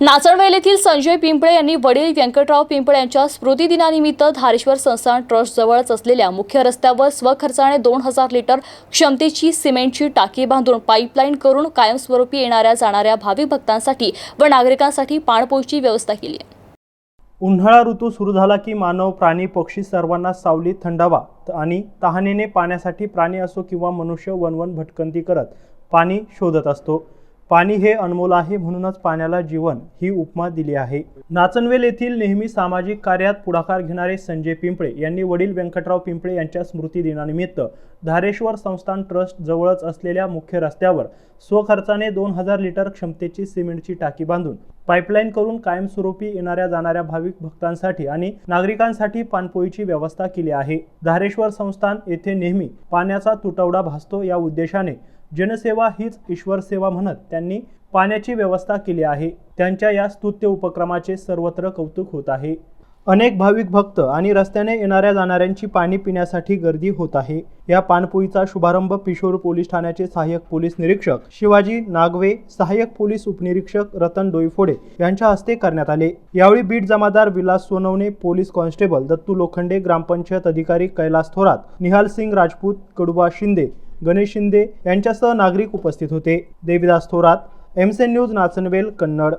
नाचणवेल येथील संजय पिंपळे यांनी वडील व्यंकटराव पिंपळे यांच्या स्मृतिदिनानिमित्त धारेश्वर संस्थान ट्रस्ट जवळच असलेल्या मुख्य रस्त्यावर स्वखर्चाने दोन हजार लिटर क्षमतेची सिमेंटची टाकी बांधून पाईपलाईन करून कायमस्वरूपी येणाऱ्या जाणाऱ्या भाविक भक्तांसाठी व नागरिकांसाठी पाणपोईची व्यवस्था केली आहे. उन्हाळा ऋतू सुरू झाला की मानव प्राणी पक्षी सर्वांना सावली थंडावा आणि तहानेने पाण्यासाठी प्राणी असो किंवा मनुष्य वनवन भटकंती करत पाणी शोधत असतो. पाणी हे अनमोल आहे म्हणूनच पाण्याला जीवन ही उपमा दिली आहे. नाचनवेल येथील नेहमी सामाजिक कार्यात पुढाकार घेणारे संजय पिंपळे यांनी वडील व्यंकटराव पिंपळे यांच्या स्मृतिदिनानिमित्त धारेश्वर संस्थान ट्रस्ट जवळच असलेल्या मुख्य रस्त्यावर स्वखर्चाने दोन हजार लिटर क्षमतेची सिमेंटची टाकी बांधून पाईपलाईन करून कायमस्वरूपी येणाऱ्या जाणाऱ्या भाविक भक्तांसाठी आणि नागरिकांसाठी पाणपोईची व्यवस्था केली आहे. धारेश्वर संस्थान येथे नेहमी पाण्याचा तुटवडा भासतो या उद्देशाने जनसेवा हीच ईश्वर सेवा म्हणत त्यांनी पाण्याची व्यवस्था केली आहे. त्यांच्या या स्तुत्य उपक्रमाचे सर्वत्र कौतुक होत आहे. अनेक भाविक भक्त आणि रस्त्याने येणाऱ्या जाणाऱ्यांची पाणी पिण्यासाठी गर्दी होत आहे. या पाणपोईचा शुभारंभ पिशोर पोलीस ठाण्याचे सहाय्यक पोलीस निरीक्षक शिवाजी नागवे सहाय्यक पोलीस उपनिरीक्षक रतन डोईफोडे यांच्या हस्ते करण्यात आले. यावेळी बीट जमादार विलास सोनवणे पोलीस कॉन्स्टेबल दत्तू लोखंडे ग्रामपंचायत अधिकारी कैलास थोरात निहाल सिंग राजपूत कडुबा शिंदे गणेश शिंदे यांच्यासह नागरिक उपस्थित होते. देविदास थोरात एमसेन न्यूज नाचनवेल कन्नड.